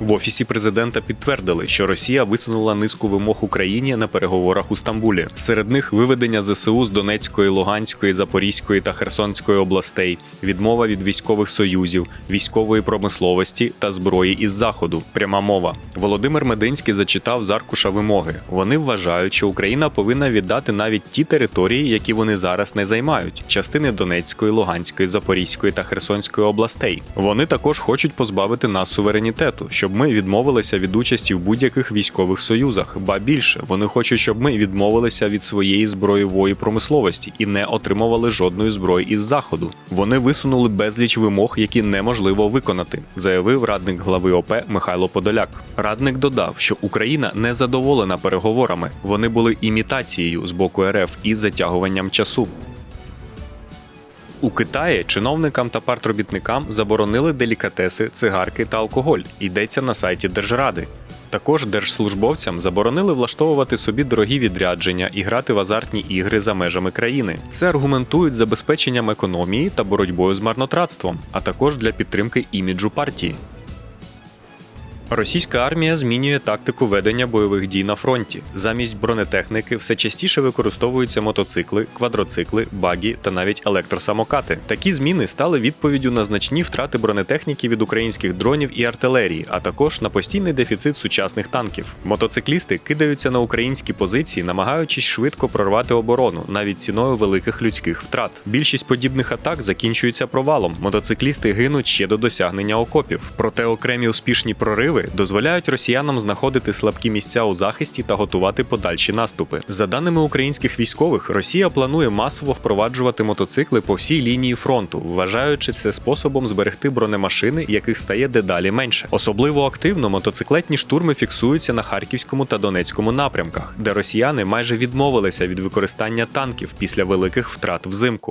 В офісі президента підтвердили, що Росія висунула низку вимог Україні на переговорах у Стамбулі. Серед них виведення ЗСУ з Донецької, Луганської, Запорізької та Херсонської областей, відмова від військових союзів, військової промисловості та зброї із заходу. Пряма мова. Володимир Мединський зачитав з аркуша вимоги. Вони вважають, що Україна повинна віддати навіть ті території, які вони зараз не займають частини Донецької, Луганської, Запорізької та Херсонської областей. Вони також хочуть позбавити нас суверенітету, щоб ми відмовилися від участі в будь-яких військових союзах. Ба більше вони хочуть, щоб ми відмовилися від своєї зброєвої промисловості і не отримували жодної зброї із заходу. Вони висунули безліч вимог, які неможливо виконати, заявив радник глави ОП Михайло Подоляк. Радник додав, що Україна не задоволена переговорами. Вони були імітацією з боку РФ і затягуванням часу. У Китаї чиновникам та партробітникам заборонили делікатеси, цигарки та алкоголь. Йдеться на сайті Держради. Також держслужбовцям заборонили влаштовувати собі дорогі відрядження і грати в азартні ігри за межами країни. Це аргументують забезпеченням економії та боротьбою з марнотратством, а також для підтримки іміджу партії. Російська армія змінює тактику ведення бойових дій на фронті. Замість бронетехніки все частіше використовуються мотоцикли, квадроцикли, багі та навіть електросамокати. Такі зміни стали відповіддю на значні втрати бронетехніки від українських дронів і артилерії, а також на постійний дефіцит сучасних танків. Мотоциклісти кидаються на українські позиції, намагаючись швидко прорвати оборону, навіть ціною великих людських втрат. Більшість подібних атак закінчуються провалом. Мотоциклісти гинуть ще до досягнення окопів. Проте окремі успішні прориви дозволяють росіянам знаходити слабкі місця у захисті та готувати подальші наступи. За даними українських військових, Росія планує масово впроваджувати мотоцикли по всій лінії фронту, вважаючи це способом зберегти бронемашини, яких стає дедалі менше. Особливо активно мотоциклетні штурми фіксуються на харківському та донецькому напрямках, де росіяни майже відмовилися від використання танків після великих втрат взимку.